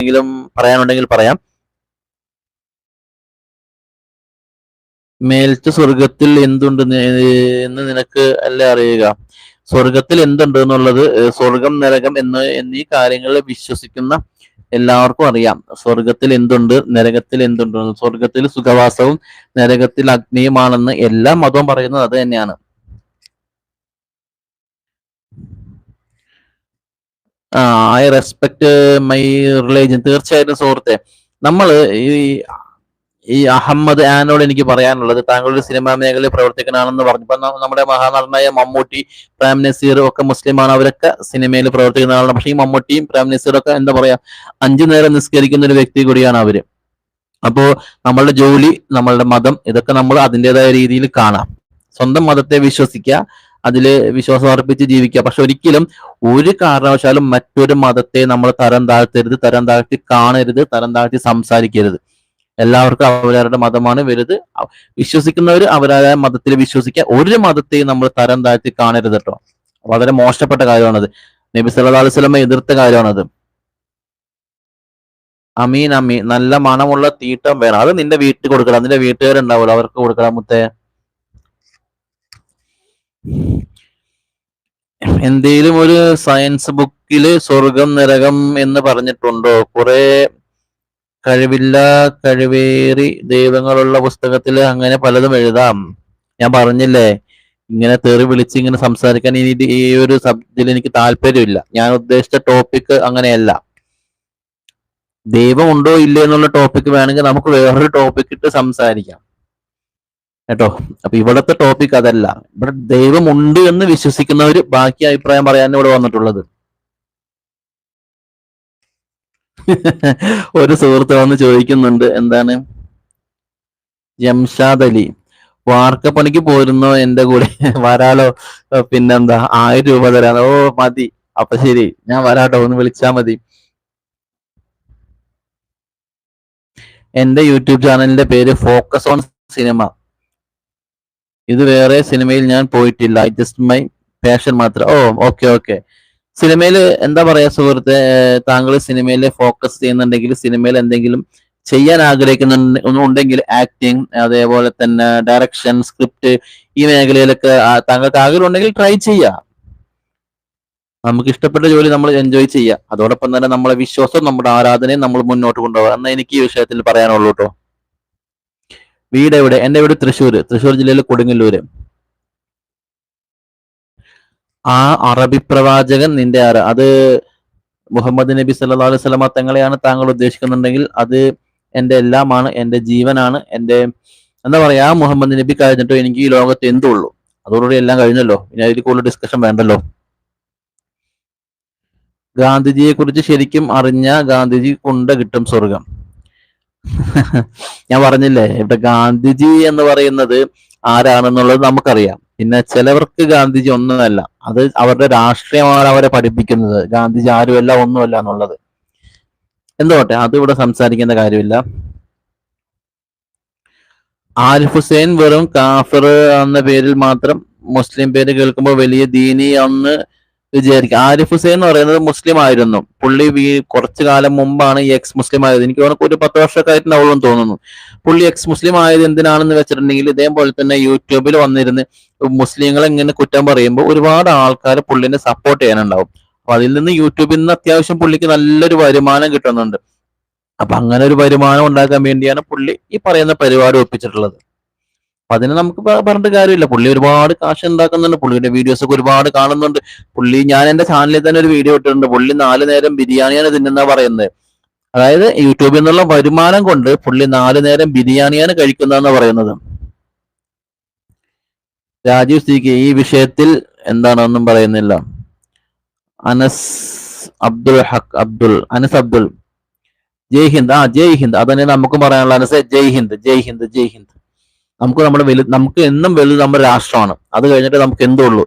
എന്തെങ്കിലും പറയാനുണ്ടെങ്കിൽ പറയാം. മേൽത്തെ സ്വർഗത്തിൽ എന്തുണ്ട് എന്ന് നിനക്ക് അല്ല അറിയുക. സ്വർഗത്തിൽ എന്തുണ്ട് എന്നുള്ളത് സ്വർഗം നരകം എന്ന് എന്നീ കാര്യങ്ങളിൽ വിശ്വസിക്കുന്ന എല്ലാവർക്കും അറിയാം. സ്വർഗത്തിൽ എന്തുണ്ട് നരകത്തിൽ എന്തുണ്ട്. സ്വർഗത്തിൽ സുഖവാസവും നരകത്തിൽ അഗ്നിയുമാണെന്ന് എല്ലാ മതവും പറയുന്നത് അത് തന്നെയാണ്. ഐ റെസ്പെക്ട് മൈ റിലേജൻ തീർച്ചയായിട്ടും സുഹൃത്തെ നമ്മൾ ഈ ഈ അഹമ്മദ് ആനോട് എനിക്ക് പറയാനുള്ളത് താങ്കളുടെ സിനിമാ മേഖലയിൽ പ്രവർത്തിക്കണമെന്ന് പറഞ്ഞു. ഇപ്പൊ നമ്മുടെ മഹാനടനായ മമ്മൂട്ടി പ്രേം നസീർ ഒക്കെ മുസ്ലിമാണ്. അവരൊക്കെ സിനിമയിൽ പ്രവർത്തിക്കുന്ന ആളാണ് പക്ഷേ ഈ മമ്മൂട്ടിയും പ്രേം നസീറും ഒക്കെ എന്താ പറയാ അഞ്ചു നേരം നിസ്കരിക്കുന്ന ഒരു വ്യക്തി കൂടിയാണ് അവർ. അപ്പോ നമ്മളുടെ ജോലി നമ്മളുടെ മതം ഇതൊക്കെ നമ്മൾ അതിന്റെതായ രീതിയിൽ കാണാം. സ്വന്തം മതത്തെ വിശ്വസിക്കുക അതിൽ വിശ്വാസം അർപ്പിച്ച് ജീവിക്കുക. പക്ഷെ ഒരിക്കലും ഒരു കാരണവശാലും മറ്റൊരു മതത്തെ നമ്മൾ തരം താഴ്ത്തരുത് തരം താഴ്ത്തി കാണരുത് തരം താഴ്ത്തി സംസാരിക്കരുത്. എല്ലാവർക്കും അവരവരുടെ മതമാണ് വരുത് വിശ്വസിക്കുന്നവർ അവരവരുടെ മതത്തിൽ വിശ്വസിക്കുക. ഒരു മതത്തെയും നമ്മൾ തരം താഴ്ത്തി കാണരുത് കേട്ടോ വളരെ മോശപ്പെട്ട കാര്യമാണത്. നബി സല്ലാ അലൈഹി വസല്ലമ എതിർത്ത കാര്യമാണത്. അമീൻ അമീൻ. നല്ല മണമുള്ള തീട്ടം വേണം. അത് നിന്റെ വീട്ടിൽ കൊടുക്കണം. നിന്റെ വീട്ടുകാരുണ്ടാവുമല്ലോ. അവർക്ക് കൊടുക്കണം മുത്തേ. എന്തേലും ഒരു സയൻസ് ബുക്കിൽ സ്വർഗം നരകം എന്ന് പറഞ്ഞിട്ടുണ്ടോ? കുറെ കഴിവില്ല കഴിവേറി ദൈവങ്ങളുള്ള പുസ്തകത്തിൽ അങ്ങനെ പലതും എഴുതാം. ഞാൻ പറഞ്ഞില്ലേ ഇങ്ങനെ തെറി വിളിച്ച് ഇങ്ങനെ സംസാരിക്കാൻ ഇനി ഈ ഒരു സബ്ജക്റ്റിൽ എനിക്ക് താല്പര്യമില്ല. ഞാൻ ഉദ്ദേശിച്ച ടോപ്പിക് അങ്ങനെയല്ല. ദൈവം ഉണ്ടോ ഇല്ലേ എന്നുള്ള ടോപ്പിക് വേണമെങ്കിൽ നമുക്ക് വേറൊരു ടോപ്പിക് ഇട്ട് സംസാരിക്കാം. കേട്ടോ? അപ്പൊ ഇവിടത്തെ ടോപ്പിക് അതല്ല. ഇവിടെ ദൈവമുണ്ട് എന്ന് വിശ്വസിക്കുന്നവര് ബാക്കി അഭിപ്രായം പറയാൻ ഇവിടെ വന്നിട്ടുള്ളത്. ഒരു സുഹൃത്ത് വന്ന് ചോദിക്കുന്നുണ്ട് എന്താണ്? ജംഷാദ് അലി വാർക്കപ്പണിക്ക് പോരുന്നോ എന്റെ കൂടെ വരാലോ? പിന്നെന്താ? ആയിരം രൂപ തരാം. ഓ മതി. അപ്പൊ ശരി ഞാൻ വരാട്ടോ. ഒന്ന് വിളിച്ചാ മതി. എന്റെ യൂട്യൂബ് ചാനലിന്റെ പേര് ഫോക്കസ് ഓൺ സിനിമ. ഇത് വേറെ സിനിമയിൽ ഞാൻ പോയിട്ടില്ല. ജസ്റ്റ് മൈ പാഷൻ മാത്രം. ഓ ഓക്കെ ഓക്കെ സിനിമയിൽ എന്താ പറയാ സുഹൃത്തെ താങ്കൾ സിനിമയിൽ ഫോക്കസ് ചെയ്യുന്നുണ്ടെങ്കിൽ സിനിമയിൽ എന്തെങ്കിലും ചെയ്യാൻ ആഗ്രഹിക്കുന്നുണ്ടെങ്കിൽ ആക്ടിങ് അതേപോലെ തന്നെ ഡയറക്ഷൻ സ്ക്രിപ്റ്റ് ഈ മേഖലയിലൊക്കെ താങ്കൾക്ക് ആഗ്രഹം ഉണ്ടെങ്കിൽ ട്രൈ ചെയ്യാം. നമുക്ക് ഇഷ്ടപ്പെട്ട ജോലി നമ്മൾ എൻജോയ് ചെയ്യുക അതോടൊപ്പം തന്നെ നമ്മളെ വിശ്വാസം നമ്മുടെ ആരാധനയും നമ്മൾ മുന്നോട്ട് കൊണ്ടുപോകുക എന്നാൽ എനിക്ക് ഈ വിഷയത്തിൽ പറയാനുള്ളൂ കേട്ടോ വീട് എവിടെ? എന്റെ വീട് തൃശ്ശൂർ തൃശ്ശൂർ ജില്ലയിലെ കൊടുങ്ങല്ലൂര്. ആ അറബി പ്രവാചകൻ നിന്റെ ആറ് അത് മുഹമ്മദ് നബി സല്ലാ അലൈഹി വസല്ലമ തങ്ങളെയാണ് താങ്കൾ ഉദ്ദേശിക്കുന്നുണ്ടെങ്കിൽ അത് എന്റെ എല്ലാമാണ് എന്റെ ജീവനാണ് എന്റെ എന്താ പറയാ മുഹമ്മദ് നബി കഴിഞ്ഞിട്ടോ എനിക്ക് ഈ ലോകത്ത് എന്തുള്ളൂ? അതോടുകൂടി എല്ലാം കഴിഞ്ഞല്ലോ. ഇനി അതിൽ കൂടുതൽ ഡിസ്കഷൻ വേണ്ടല്ലോ. ഗാന്ധിജിയെ കുറിച്ച് ശരിക്കും അറിഞ്ഞ ഗാന്ധിജി കൊണ്ട് കിട്ടും സ്വർഗം ഞാൻ പറഞ്ഞില്ലേ ഇവിടെ ഗാന്ധിജി എന്ന് പറയുന്നത് ആരാണെന്നുള്ളത് നമുക്കറിയാം. പിന്നെ ചിലവർക്ക് ഗാന്ധിജി ഒന്നുമല്ല. അത് അവരുടെ രാഷ്ട്രീയമാണ് അവരെ പഠിപ്പിക്കുന്നത്. ഗാന്ധിജി ആരുമല്ല ഒന്നുമല്ല എന്നുള്ളത്. എന്തോട്ടെ അത് ഇവിടെ സംസാരിക്കേണ്ട കാര്യമില്ല. ആരിഫ് ഹുസൈൻ വെറും കാഫിർ എന്ന പേരിൽ മാത്രം മുസ്ലിം പേര് കേൾക്കുമ്പോൾ വലിയ ദീനി എന്ന് വിചാരിക്കുക ആരിഫ് ഹുസൈൻ എന്ന് പറയുന്നത് മുസ്ലിം ആയിരുന്നു. പുള്ളി വീ- കുറച്ചു കാലം മുമ്പാണ് ഈ എക്സ് മുസ്ലിം ആയത്. എനിക്ക് തോന്നുന്നു ഒരു പത്ത് വർഷമൊക്കെ ആയിട്ടുണ്ടാവുള്ളൂ തോന്നുന്നു. പുള്ളി എക്സ് മുസ്ലിം ആയത് എന്തിനാണെന്ന് വെച്ചിട്ടുണ്ടെങ്കിൽ ഇതേപോലെ തന്നെ യൂട്യൂബിൽ വന്നിരുന്ന് മുസ്ലിങ്ങളെ ഇങ്ങനെ കുറ്റം പറയുമ്പോൾ ഒരുപാട് ആൾക്കാർ പുള്ളിനെ സപ്പോർട്ട് ചെയ്യാനുണ്ടാവും. അപ്പൊ അതിൽ നിന്ന് യൂട്യൂബിൽ നിന്ന് അത്യാവശ്യം പുള്ളിക്ക് നല്ലൊരു വരുമാനം കിട്ടുന്നുണ്ട്. അപ്പൊ അങ്ങനെ ഒരു വരുമാനം ഉണ്ടാക്കാൻ വേണ്ടിയാണ് പുള്ളി ഈ പറയുന്ന പരിപാടി ഒപ്പിച്ചിട്ടുള്ളത്. അപ്പൊ അതിന് നമുക്ക് പറഞ്ഞിട്ട് കാര്യമില്ല. പുള്ളി ഒരുപാട് കാശ് ഉണ്ടാക്കുന്നുണ്ട്. പുള്ളിയുടെ വീഡിയോസ് ഒക്കെ ഒരുപാട് കാണുന്നുണ്ട്. പുള്ളി ഞാൻ എന്റെ ചാനലിൽ തന്നെ ഒരു വീഡിയോ ഇട്ടിട്ടുണ്ട്. പുള്ളി നാല് നേരം ബിരിയാണിയാണ് തിന്നുന്ന പറയുന്നത് അതായത് യൂട്യൂബിൽ നിന്നുള്ള വരുമാനം കൊണ്ട് പുള്ളി നാല് നേരം ബിരിയാണിയാണ് കഴിക്കുന്നതെന്ന് പറയുന്നത്. രാജീവ് സി കെ ഈ വിഷയത്തിൽ എന്താണ് ഒന്നും പറയുന്നില്ല. അനസ് അബ്ദുൽ ഹക്ക് അബ്ദുൾ അനസ് അബ്ദുൾ ജയ് ഹിന്ദ്. ആ ജയ് ഹിന്ദ്. അതന്നെ നമുക്ക് പറയാനുള്ള അനസ് ജയ് ഹിന്ദ് ജയ് ഹിന്ദ് ജയ് ഹിന്ദ്. നമുക്ക് നമ്മുടെ വലു നമുക്ക് എന്നും വലുത് നമ്മുടെ രാഷ്ട്രമാണ്. അത് കഴിഞ്ഞിട്ട് നമുക്ക് എന്തേ എന്തുള്ളൂ?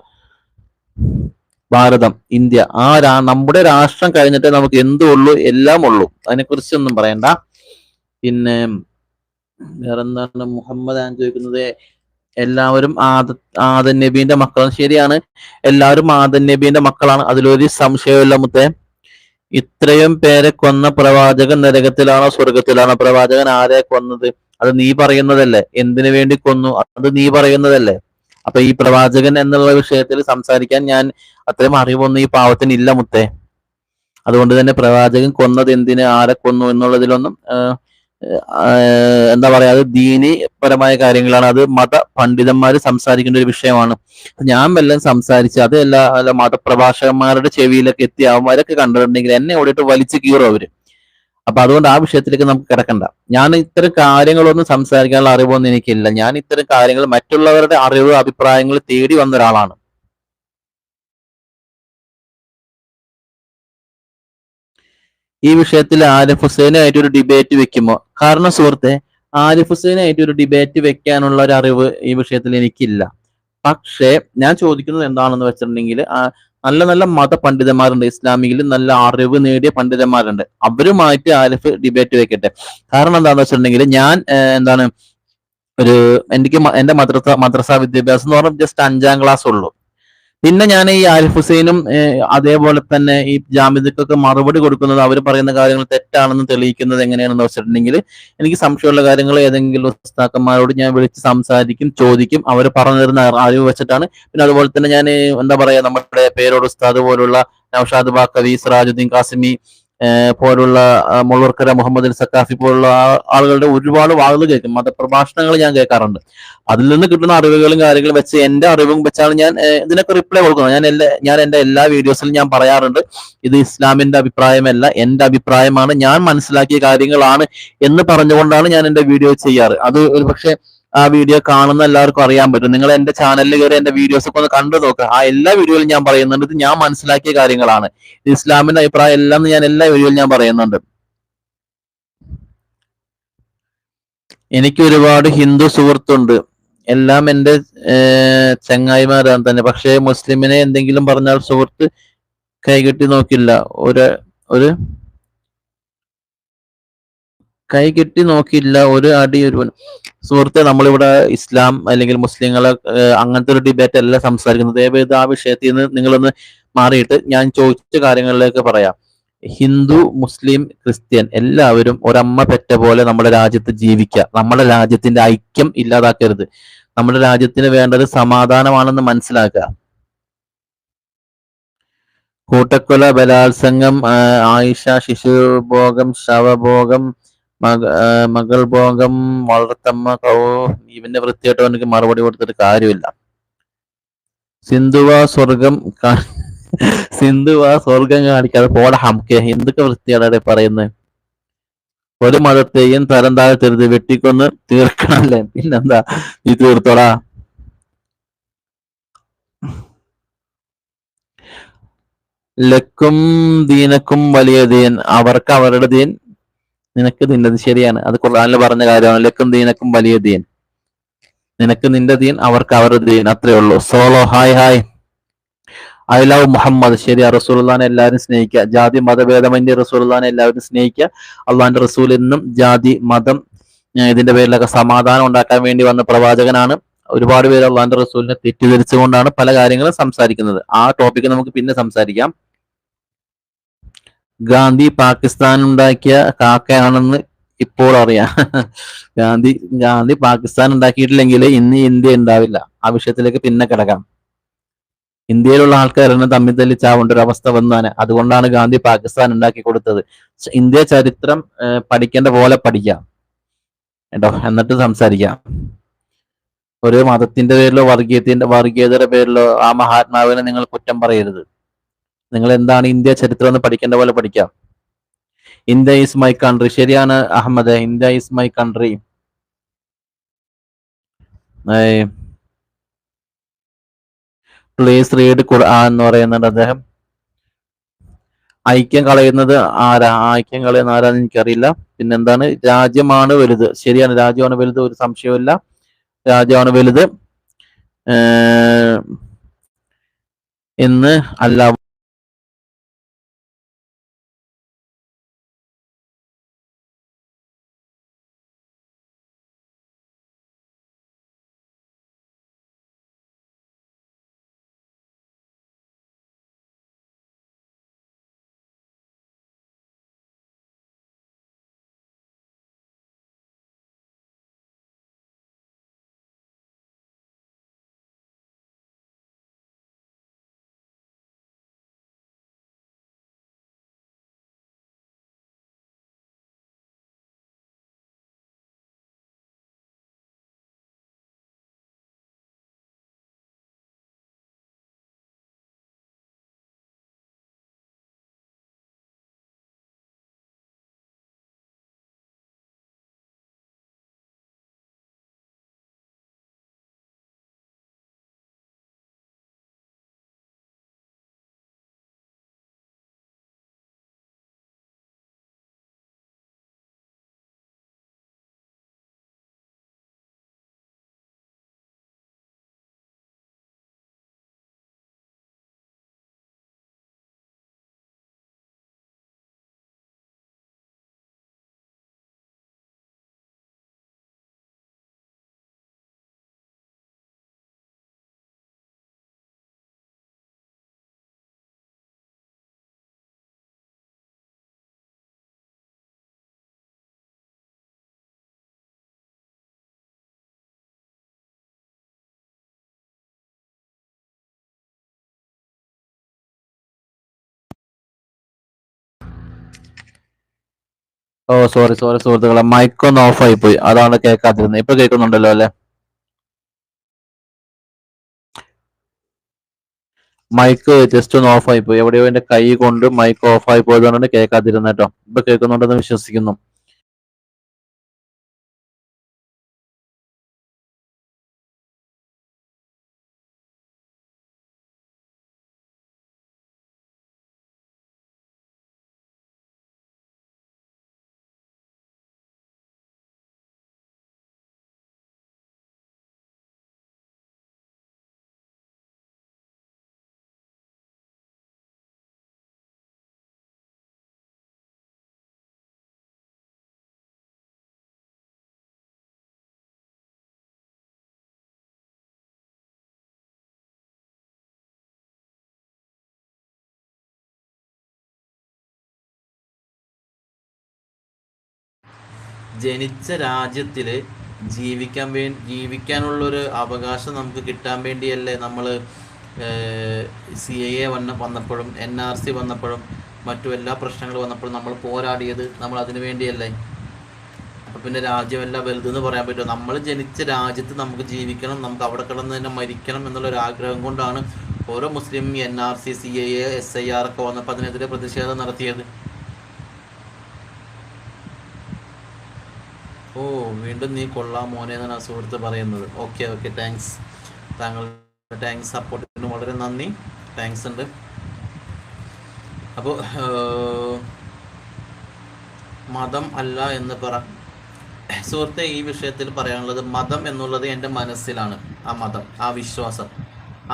ഭാരതം ഇന്ത്യ. ആ രാ നമ്മുടെ രാഷ്ട്രം കഴിഞ്ഞിട്ട് നമുക്ക് എന്തേ എന്തുള്ളൂ? എല്ലാം ഉള്ളൂ. അതിനെക്കുറിച്ചൊന്നും പറയണ്ട. പിന്നെ വേറെന്താണ് മുഹമ്മദ് ആൻ ചോദിക്കുന്നത്? എല്ലാവരും ആദ ആദൻ നബീന്റെ മക്കളാണ്. ശരിയാണ്. എല്ലാവരും ആദൻ നബീന്റെ മക്കളാണ്. അതിലൊരു സംശയമില്ല മുത്തേ. ഇത്രയും പേരെ കൊന്ന പ്രവാചകൻ നരകത്തിലാണോ സ്വർഗത്തിലാണോ പ്രവാചകൻ ആരെ കൊന്നത്? അത് നീ പറയുന്നതല്ലേ? എന്തിനു വേണ്ടി കൊന്നു? അത് നീ പറയുന്നതല്ലേ? അപ്പൊ ഈ പ്രവാചകൻ എന്നുള്ള വിഷയത്തിൽ സംസാരിക്കാൻ ഞാൻ അത്രയും അറിവൊന്നും ഈ പാവത്തിന് ഇല്ല മുത്തേ. അതുകൊണ്ട് തന്നെ പ്രവാചകൻ കൊന്നത് എന്തിന്? ആരെ കൊന്നു എന്നുള്ളതിലൊന്നും എന്താ പറയാ അത് ദീനിപരമായ കാര്യങ്ങളാണ്. അത് മത പണ്ഡിതന്മാർ സംസാരിക്കേണ്ട ഒരു വിഷയമാണ്. ഞാൻ വല്ലതും സംസാരിച്ച് അത് എല്ലാ മതപ്രഭാഷകന്മാരുടെ ചെവിയിലൊക്കെ എത്തി അവന്മാരൊക്കെ കണ്ടിട്ടുണ്ടെങ്കിൽ എന്നെ ഓടിയിട്ട് വലിച്ചു കീറും അവർ. അപ്പൊ അതുകൊണ്ട് ആ വിഷയത്തിലേക്ക് നമുക്ക് കിടക്കണ്ട. ഞാൻ ഇത്തരം കാര്യങ്ങളൊന്നും സംസാരിക്കാനുള്ള അറിവൊന്നും എനിക്കില്ല. ഞാൻ ഇത്തരം കാര്യങ്ങൾ മറ്റുള്ളവരുടെ അറിവ് അഭിപ്രായങ്ങൾ തേടി വന്ന ഒരാളാണ്. ഈ വിഷയത്തിൽ ആരിഫ് ഹുസൈനായിട്ട് ഒരു ഡിബേറ്റ് വെക്കുമോ? കാരണം സുഹൃത്തെ ആരിഫ് ഹുസൈനായിട്ട് ഒരു ഡിബേറ്റ് വെക്കാനുള്ള ഒരു അറിവ് ഈ വിഷയത്തിൽ എനിക്കില്ല. പക്ഷേ ഞാൻ ചോദിക്കുന്നത് എന്താണെന്ന് വെച്ചിട്ടുണ്ടെങ്കിൽ നല്ല നല്ല മത പണ്ഡിതന്മാരുണ്ട്. ഇസ്ലാമിയിൽ നല്ല അറിവ് നേടിയ പണ്ഡിതന്മാരുണ്ട്. അവരുമായിട്ട് ആരിഫ് ഡിബേറ്റ് വെക്കട്ടെ. കാരണം എന്താണെന്ന് വെച്ചിട്ടുണ്ടെങ്കിൽ ഞാൻ എന്താണ് ഒരു എനിക്ക് എന്റെ മദ്രസ മദ്രസ വിദ്യാഭ്യാസം എന്ന് പറഞ്ഞാൽ ജസ്റ്റ് അഞ്ചാം ക്ലാസ് ഉള്ളൂ. പിന്നെ ഞാൻ ഈ ആരിഫ് ഹുസൈനും അതേപോലെ തന്നെ ഈ ജാമ്യതക്കൊക്കെ മറുപടി കൊടുക്കുന്നത് അവർ പറയുന്ന കാര്യങ്ങൾ തെറ്റാണെന്ന് തെളിയിക്കുന്നത് എങ്ങനെയാണെന്ന് വെച്ചിട്ടുണ്ടെങ്കിൽ എനിക്ക് സംശയമുള്ള കാര്യങ്ങൾ ഏതെങ്കിലും ഉസ്താക്കന്മാരോട് ഞാൻ വിളിച്ച് സംസാരിക്കും ചോദിക്കും അവർ പറഞ്ഞു തരുന്ന അറിവ് വെച്ചിട്ടാണ്. പിന്നെ അതുപോലെ തന്നെ ഞാൻ എന്താ പറയാ നമ്മുടെ പേരോട് ഉസ്താദ് പോലുള്ള നൌഷാദ് ബാക്കവി സിറാജുദ്ദീൻ കാസിമി പോലുള്ള മുള്ളൂർക്കര മുഹമ്മദ് സക്കാഫി പോലുള്ള ആളുകളുടെ ഒരുപാട് വാക്കുകൾ കേൾക്കും. മതപ്രഭാഷണങ്ങൾ ഞാൻ കേൾക്കാറുണ്ട്. അതിൽ നിന്ന് കിട്ടുന്ന അറിവുകളും കാര്യങ്ങളും വെച്ച് എന്റെ അറിവും വെച്ചാണ് ഞാൻ ഇതിനൊക്കെ റിപ്ലൈ കൊടുക്കുന്നത്. ഞാൻ എല്ലാ ഞാൻ എന്റെ എല്ലാ വീഡിയോസിലും ഞാൻ പറയാറുണ്ട് ഇത് ഇസ്ലാമിന്റെ അഭിപ്രായമല്ല എന്റെ അഭിപ്രായമാണ് ഞാൻ മനസ്സിലാക്കിയ കാര്യങ്ങളാണ് എന്ന് പറഞ്ഞുകൊണ്ടാണ് ഞാൻ എന്റെ വീഡിയോ ചെയ്യാറ്. അത് ഒരു പക്ഷേ ആ വീഡിയോ കാണുന്ന എല്ലാവർക്കും അറിയാൻ പറ്റും. നിങ്ങൾ എന്റെ ചാനലിൽ കയറി എന്റെ വീഡിയോസ് ഒക്കെ ഒന്ന് കണ്ടു നോക്കുക ആ എല്ലാ വീഡിയോയിലും ഞാൻ പറയുന്നുണ്ട്. ഇത് ഞാൻ മനസ്സിലാക്കിയ കാര്യങ്ങളാണ്. ഇസ്ലാമിന്റെ അഭിപ്രായം എല്ലാം ഞാൻ എല്ലാ വീഡിയോയിലും ഞാൻ പറയുന്നുണ്ട്. എനിക്ക് ഒരുപാട് ഹിന്ദു സുഹൃത്തുണ്ട്. എല്ലാം ഏഹ്, ചങ്ങായിമാരാണ് തന്നെ. പക്ഷേ മുസ്ലിമിനെ എന്തെങ്കിലും പറഞ്ഞാൽ സുഹൃത്ത് കൈകെട്ടി നോക്കില്ല. ഒരു ഒരു കൈകെട്ടി നോക്കിയില്ല ഒരു അടി ഒരു സുഹൃത്തെ നമ്മളിവിടെ ഇസ്ലാം അല്ലെങ്കിൽ മുസ്ലിങ്ങളെ അങ്ങനത്തെ ഒരു ഡിബേറ്റ് അല്ല സംസാരിക്കുന്നത്. ദയവേത് ആ വിഷയത്തിൽ നിന്ന് നിങ്ങളൊന്ന് മാറിയിട്ട് ഞാൻ ചോദിച്ച കാര്യങ്ങളിലേക്ക് പറയാം. ഹിന്ദു മുസ്ലിം ക്രിസ്ത്യൻ എല്ലാവരും ഒരമ്മ പെറ്റ പോലെ നമ്മുടെ രാജ്യത്ത് ജീവിക്കുക നമ്മുടെ രാജ്യത്തിന്റെ ഐക്യം ഇല്ലാതാക്കരുത്. നമ്മുടെ രാജ്യത്തിന് വേണ്ടത് സമാധാനമാണെന്ന് മനസ്സിലാക്കുക കൂട്ടക്കൊല ബലാത്സംഗം ആയിഷ ശിശുഭോഗം ശവഭോഗം മകൾ ഭോഗം വളർത്തമ്മ കൗ ഇവന്റെ വൃത്തിയായിട്ട് എനിക്ക് മറുപടി കൊടുത്തിട്ട് കാര്യമില്ല. സിന്ധുവ സ്വർഗം സിന്ധുവ സ്വർഗം കാണിക്കാതെ പോട ഹംകെ എന്തൊക്കെ വൃത്തിയാണ് പറയുന്നത് ഒരു മതത്തെയും തരം താഴ്ത്തരുത് വെട്ടിക്കൊന്ന് തീർക്കണല്ലേ? പിന്നെന്താ? നീ തീർത്തോടാ. ലക്കും ദീനക്കും വലിയ ദീൻ അവർക്ക് അവരുടെ ദീൻ നിനക്ക് നിന്നത് ശരിയാണ്. അത് ഖുർആനിൽ പറഞ്ഞ കാര്യമാണ്. ലക്കും ദീനക്കും വലിയ ദീൻ. നിനക്ക് നിന്റെ ദീൻ അവർക്ക് അവരുടെ ദീൻ. അത്രേ ഉള്ളൂ. Solo hi hi. I love Muhammad. ശരി റസൂൽഹാനെ എല്ലാവരും സ്നേഹിക്കുക. ജാതി മതഭേദമന്യ റസൂൽഹാനെ എല്ലാവരും സ്നേഹിക്കുക. അള്ളാഹിന്റെ റസൂൽ എന്നും ജാതി മതം ഇതിന്റെ പേരിലൊക്കെ സമാധാനം ഉണ്ടാക്കാൻ വേണ്ടി വന്ന പ്രവാചകനാണ്. ഒരുപാട് പേര് അള്ളാഹിന്റെ റസൂലിനെ തെറ്റിദ്ധരിച്ചുകൊണ്ടാണ് പല കാര്യങ്ങളും സംസാരിക്കുന്നത്. ആ ടോപ്പിക്ക് നമുക്ക് പിന്നെ സംസാരിക്കാം. ഗാന്ധി പാകിസ്ഥാൻ ഉണ്ടാക്കിയ കാക്കയാണെന്ന് ഇപ്പോൾ അറിയാം. ഗാന്ധി ഗാന്ധി പാകിസ്ഥാൻ ഉണ്ടാക്കിയിട്ടില്ലെങ്കിൽ ഇന്ന് ഇന്ത്യ ഉണ്ടാവില്ല. ആ വിഷയത്തിലേക്ക് പിന്നെ കിടക്കാം. ഇന്ത്യയിലുള്ള ആൾക്കാരെന്നെ തമ്മിൽ തല്ലി ചാവേണ്ട ഒരു അവസ്ഥ വന്നാണ്. അതുകൊണ്ടാണ് ഗാന്ധി പാകിസ്ഥാൻ ഉണ്ടാക്കി കൊടുത്തത് ഇന്ത്യ ചരിത്രം പഠിക്കേണ്ട പോലെ പഠിക്കാം. കേട്ടോ? എന്നിട്ട് സംസാരിക്കാം. ഒരു മതത്തിന്റെ പേരിലോ വർഗീയത്തിന്റെ വർഗീയതയുടെ പേരിലോ ആ മഹാത്മാവിനെ നിങ്ങൾ കുറ്റം പറയരുത്. നിങ്ങൾ എന്താണ് ഇന്ത്യ ചരിത്രം എന്ന് പഠിക്കേണ്ട പോലെ പഠിക്കാം. ഇന്ത്യ ഈസ് മൈ കൺട്രി ശരിയാണ് Ahmed. India is my country please read Quran എന്ന് പറയുന്നുണ്ട് അദ്ദേഹം. ഐക്യം കളയുന്നത് ആരാ? ഐക്യം കളയുന്ന ആരാന്ന് എനിക്കറിയില്ല. പിന്നെന്താണ്? രാജ്യമാണ് വലുത്. ശരിയാണ്. രാജ്യമാണ് വലുത്. ഒരു സംശയവുമില്ല. രാജ്യമാണ് വലുത്. എന്ന് അല്ല. ഓ സോറി സോറി സുഹൃത്തുക്കളെ മൈക്ക് ഒന്ന് ഓഫ് ആയി പോയി അതാണ് കേൾക്കാതിരുന്നത്. ഇപ്പൊ കേൾക്കുന്നുണ്ടല്ലോ അല്ലെ? മൈക്ക് ജസ്റ്റ് ഒന്ന് ഓഫ് ആയി പോയി എവിടെയോ എന്റെ കൈ കൊണ്ട് മൈക്ക് ഓഫ് ആയി പോയതുകൊണ്ടാണ് കേൾക്കാതിരുന്നത് കേട്ടോ. ഇപ്പൊ കേൾക്കുന്നുണ്ടെന്ന് വിശ്വസിക്കുന്നു. ജനിച്ച രാജ്യത്തിൽ ജീവിക്കാൻ വേണ്ടി ജീവിക്കാനുള്ളൊരു അവകാശം നമുക്ക് കിട്ടാൻ വേണ്ടിയല്ലേ നമ്മൾ സി എ എ വന്ന വന്നപ്പോഴും എൻ ആർ സി വന്നപ്പോഴും മറ്റു എല്ലാ പ്രശ്നങ്ങൾ വന്നപ്പോഴും നമ്മൾ പോരാടിയത് നമ്മൾ അതിനു വേണ്ടിയല്ലേ? അപ്പം പിന്നെ രാജ്യമെല്ലാം വലുതെന്ന് പറയാൻ പറ്റുമോ? നമ്മൾ ജനിച്ച രാജ്യത്ത് നമുക്ക് ജീവിക്കണം നമുക്ക് അവിടെ കിടന്ന് തന്നെ മരിക്കണം എന്നുള്ളൊരു ആഗ്രഹം കൊണ്ടാണ് ഓരോ മുസ്ലിം N R C C A S I R ഒക്കെ വന്നപ്പോൾ അതിനെതിരെ പ്രതിഷേധം നടത്തിയത്. ഓ വീണ്ടും നീ കൊള്ളാം മോനെ എന്നാണ് ആ സുഹൃത്ത് പറയുന്നത്. ഓക്കെ ഓക്കെ താങ്ക്സ് താങ്കൾ താങ്ക്സ് സപ്പോർട്ടിന് വളരെ നന്ദി. താങ്ക്സ് ഉണ്ട്. അപ്പോൾ മതം അല്ല എന്ന് പറ. സുഹൃത്തെ ഈ വിഷയത്തിൽ പറയാനുള്ളത് മതം എന്നുള്ളത് എന്റെ മനസ്സിലാണ്. ആ മതം ആ വിശ്വാസം.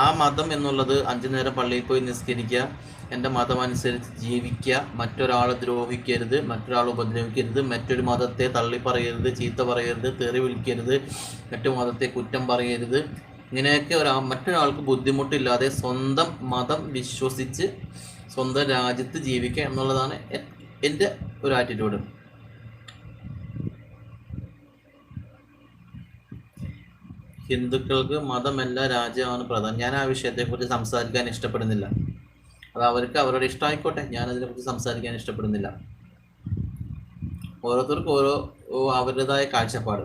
ആ മതം എന്നുള്ളത് അഞ്ചു നേരം പള്ളിയിൽ പോയി നിസ്കരിക്കുക. എന്റെ മതം അനുസരിച്ച് ജീവിക്കുക മറ്റൊരാളെ ദ്രോഹിക്കരുത് മറ്റൊരാളെ ഉപദ്രവിക്കരുത് മറ്റൊരു മതത്തെ തള്ളി പറയരുത് ചീത്ത പറയരുത് തെറി വിളിക്കരുത് മറ്റു മതത്തെ കുറ്റം പറയരുത്. ഇങ്ങനെയൊക്കെ ഒരാ മറ്റൊരാൾക്ക് ബുദ്ധിമുട്ടില്ലാതെ സ്വന്തം മതം വിശ്വസിച്ച് സ്വന്തം രാജ്യത്ത് ജീവിക്കുക എന്നുള്ളതാണ് എന്റെ ഒരു ആറ്റിറ്റ്യൂഡ് ഹിന്ദുക്കൾക്ക് മതമല്ല രാജ്യമാണ് പ്രധാനം. ഞാൻ ആ വിഷയത്തെക്കുറിച്ച് സംസാരിക്കാൻ ഇഷ്ടപ്പെടുന്നില്ല. അത് അവർക്ക് അവരുടെ ഇഷ്ടമായിക്കോട്ടെ ഞാൻ അതിനെക്കുറിച്ച് സംസാരിക്കാൻ ഇഷ്ടപ്പെടുന്നില്ല. ഓരോരുത്തർക്കും ഓരോ അവരുടേതായ കാഴ്ചപ്പാട്.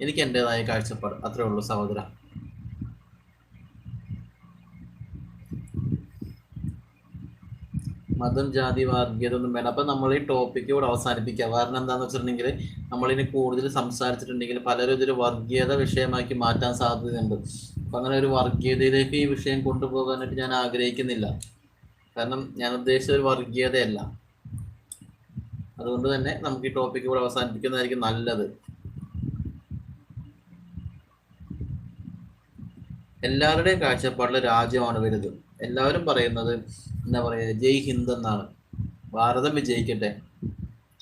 എനിക്ക് എന്റെതായ കാഴ്ചപ്പാട്. അത്രേ ഉള്ളൂ സഹോദര. മതം ജാതി വർഗീയത ഒന്നും വേണ്ട. അപ്പൊ നമ്മൾ ഈ ടോപ്പിക്ക് ഇവിടെ അവസാനിപ്പിക്കുക കാരണം എന്താണെന്ന് വെച്ചിട്ടുണ്ടെങ്കിൽ നമ്മളിനി കൂടുതൽ സംസാരിച്ചിട്ടുണ്ടെങ്കിൽ പലരും ഇതൊരു വർഗീയത വിഷയമാക്കി മാറ്റാൻ സാധ്യതയുണ്ട്. അപ്പൊ അങ്ങനെ ഒരു വർഗീയതയിലേക്ക് ഈ വിഷയം കൊണ്ടുപോകാനായിട്ട് ഞാൻ ആഗ്രഹിക്കുന്നില്ല. കാരണം ഞാൻ ഉദ്ദേശിച്ച ഒരു വർഗീയതയല്ല. അതുകൊണ്ട് തന്നെ നമുക്ക് ഈ ടോപ്പിക്ക് ഇവിടെ അവസാനിപ്പിക്കുന്നതായിരിക്കും നല്ലത്. എല്ലാവരുടെയും കാഴ്ചപ്പാടിൽ രാജ്യമാണ് വലുത്. എല്ലാവരും പറയുന്നത് എന്താ പറയുക ജയ് ഹിന്ദ് എന്നാണ്. ഭാരതം വിജയിക്കട്ടെ.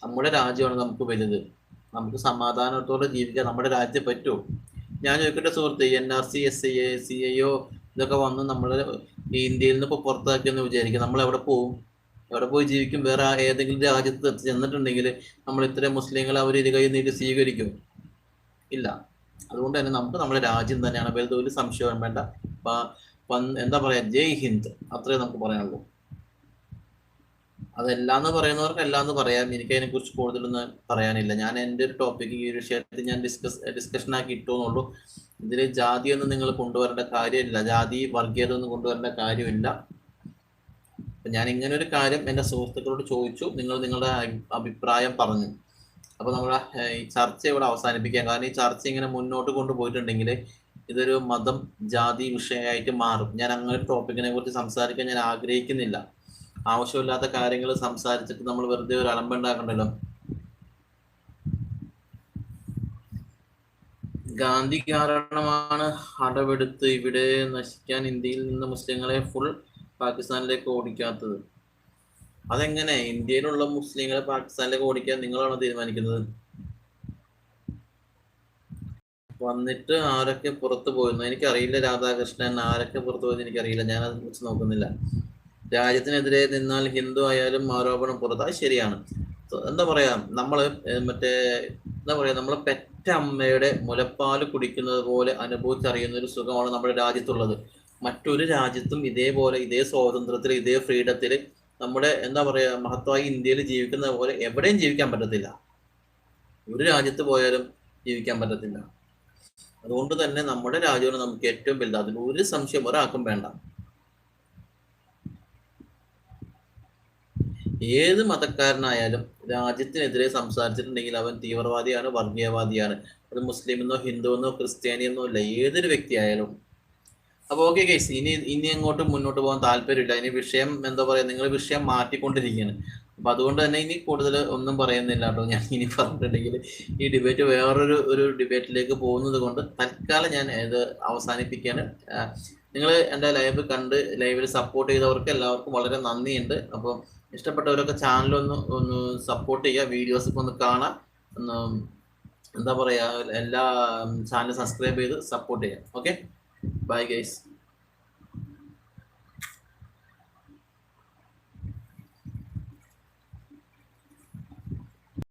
നമ്മുടെ രാജ്യമാണ് നമുക്ക് വലുത്. നമുക്ക് സമാധാനത്തോടെ ജീവിക്കാൻ നമ്മുടെ രാജ്യം പറ്റുമോ ഞാൻ ചോദിക്കട്ടെ സുഹൃത്ത് N R C S I A C I O ഇതൊക്കെ വന്ന് നമ്മൾ ഇന്ത്യയിൽ നിന്ന് ഇപ്പോൾ പുറത്താക്കിയെന്ന് വിചാരിക്കും. നമ്മൾ എവിടെ പോകും എവിടെ പോയി ജീവിക്കും? വേറെ ഏതെങ്കിലും രാജ്യത്ത് ചെന്നിട്ടുണ്ടെങ്കിൽ നമ്മൾ ഇത്രയും മുസ്ലിങ്ങൾ അവർ ഇത് കൈ നീട്ടി സ്വീകരിക്കും? ഇല്ല. അതുകൊണ്ട് തന്നെ നമുക്ക് നമ്മുടെ രാജ്യം തന്നെയാണ്. വലുത് ഒരു സംശയവും വേണ്ട. എന്താ പറയാ ജയ് ഹിന്ദ്. അത്രേ നമുക്ക് പറയാനുള്ളൂ. അതെല്ലാന്ന് പറയുന്നവർക്ക് എല്ലാന്ന് പറയാം. എനിക്ക് അതിനെ കുറിച്ച് കൂടുതലൊന്നും പറയാനില്ല. ഞാൻ എന്റെ ഒരു ടോപ്പിക്ക് ഈ ഒരു വിഷയത്തിൽ ഞാൻ ഡിസ്കസ് ഡിസ്കഷൻ ആക്കി ഇട്ടുന്നുള്ളൂ ഇതിൽ ജാതിയൊന്നും നിങ്ങൾ കൊണ്ടുവരേണ്ട കാര്യമില്ല. ജാതി വർഗീയത ഒന്നും കൊണ്ടുവരേണ്ട കാര്യമില്ല. ഞാൻ ഇങ്ങനെ ഒരു കാര്യം എന്റെ സുഹൃത്തുക്കളോട് ചോദിച്ചു. നിങ്ങൾ നിങ്ങളുടെ അഭിപ്രായം പറഞ്ഞു. അപ്പോൾ നമ്മൾ ഈ ചർച്ച ഇവിടെ അവസാനിപ്പിക്കാം. കാരണം ഈ ചർച്ച ഇങ്ങനെ മുന്നോട്ട് കൊണ്ടുപോയിട്ടുണ്ടെങ്കിൽ ഇതൊരു മതം ജാതി വിഷയമായിട്ട് മാറും. ഞാൻ അങ്ങനെ ടോപ്പിക്കിനെ കുറിച്ച് സംസാരിക്കാൻ ഞാൻ ആഗ്രഹിക്കുന്നില്ല. ആവശ്യമില്ലാത്ത കാര്യങ്ങൾ സംസാരിച്ചിട്ട് നമ്മൾ വെറുതെ ഒരു അലമ്പുണ്ടാക്കണ്ടല്ലോ? ഗാന്ധി കാരണമാണ് അടവെടുത്ത് ഇവിടെ നശിക്കാൻ ഇന്ത്യയിൽ നിന്ന് മുസ്ലിങ്ങളെ ഫുൾ പാകിസ്ഥാനിലേക്ക് ഓടിക്കാത്തത്. അതെങ്ങനെ? ഇന്ത്യയിലുള്ള മുസ്ലിങ്ങളെ പാകിസ്ഥാനിലേക്ക് ഓടിക്കാൻ നിങ്ങളാണോ തീരുമാനിക്കുന്നത്? വന്നിട്ട് ആരൊക്കെ പുറത്തു പോയിരുന്നു? എനിക്കറിയില്ല രാധാകൃഷ്ണൻ ആരൊക്കെ പുറത്തു പോയെന്ന് എനിക്കറിയില്ല. ഞാൻ അത് വെച്ച് നോക്കുന്നില്ല. രാജ്യത്തിനെതിരെ നിന്നാൽ ഹിന്ദു ആയാലും ആരോപണം പുറത്ത്. അത് ശരിയാണ്. എന്താ പറയാ നമ്മൾ മറ്റേ എന്താ പറയാ നമ്മളെ പെറ്റ അമ്മയുടെ മുലപ്പാൽ കുടിക്കുന്നത് പോലെ അനുഭവിച്ചറിയുന്ന ഒരു സുഖമാണ് നമ്മുടെ രാജ്യത്തുള്ളത്. മറ്റൊരു രാജ്യത്തും ഇതേപോലെ ഇതേ സ്വാതന്ത്ര്യത്തിൽ ഇതേ ഫ്രീഡത്തിൽ നമ്മുടെ എന്താ പറയാ മഹത്വമായി ഇന്ത്യയിൽ ജീവിക്കുന്ന പോലെ എവിടെയും ജീവിക്കാൻ പറ്റത്തില്ല. ഒരു രാജ്യത്ത് പോയാലും ജീവിക്കാൻ പറ്റത്തില്ല. അതുകൊണ്ട് തന്നെ നമ്മുടെ രാജ്യമാണ് നമുക്ക് ഏറ്റവും വലുത്. അതിന് ഒരു സംശയം ഒരാൾക്കും വേണ്ട. ഏത് മതക്കാരനായാലും രാജ്യത്തിനെതിരെ സംസാരിച്ചിട്ടുണ്ടെങ്കിൽ അവൻ തീവ്രവാദിയാണ് വർഗീയവാദിയാണ്. അത് മുസ്ലിം എന്നോ ഹിന്ദു എന്നോ ക്രിസ്ത്യാനി എന്നോ ഇല്ല ഏതൊരു വ്യക്തിയായാലും. അപ്പൊ ഓക്കെ കേസ് ഇനി ഇനി അങ്ങോട്ട് മുന്നോട്ട് പോകാൻ താല്പര്യമില്ല. ഇനി വിഷയം എന്താ പറയാ നിങ്ങൾ വിഷയം മാറ്റിക്കൊണ്ടിരിക്കുകയാണ്. അപ്പൊ അതുകൊണ്ട് തന്നെ ഇനി കൂടുതൽ ഒന്നും പറയുന്നില്ല കേട്ടോ. ഞാൻ ഇനി പറഞ്ഞിട്ടുണ്ടെങ്കിൽ ഈ ഡിബേറ്റ് വേറൊരു ഒരു ഡിബേറ്റിലേക്ക് പോകുന്നത് കൊണ്ട് തൽക്കാലം ഞാൻ ഇത് അവസാനിപ്പിക്കുകയാണ്. നിങ്ങൾ എന്റെ ലൈവ് കണ്ട് ലൈവിൽ സപ്പോർട്ട് ചെയ്തവർക്ക് എല്ലാവർക്കും വളരെ നന്ദിയുണ്ട്. അപ്പോൾ ഇഷ്ടപ്പെട്ടവരൊക്കെ ചാനലൊന്ന് ഒന്ന് സപ്പോർട്ട് ചെയ്യുക വീഡിയോസ് ഒക്കെ ഒന്ന് കാണാം. ഒന്ന് എന്താ പറയുക എല്ലാ ചാനൽ സബ്സ്ക്രൈബ് ചെയ്ത് സപ്പോർട്ട് ചെയ്യാം ഓക്കെ ബൈ ഗൈസ്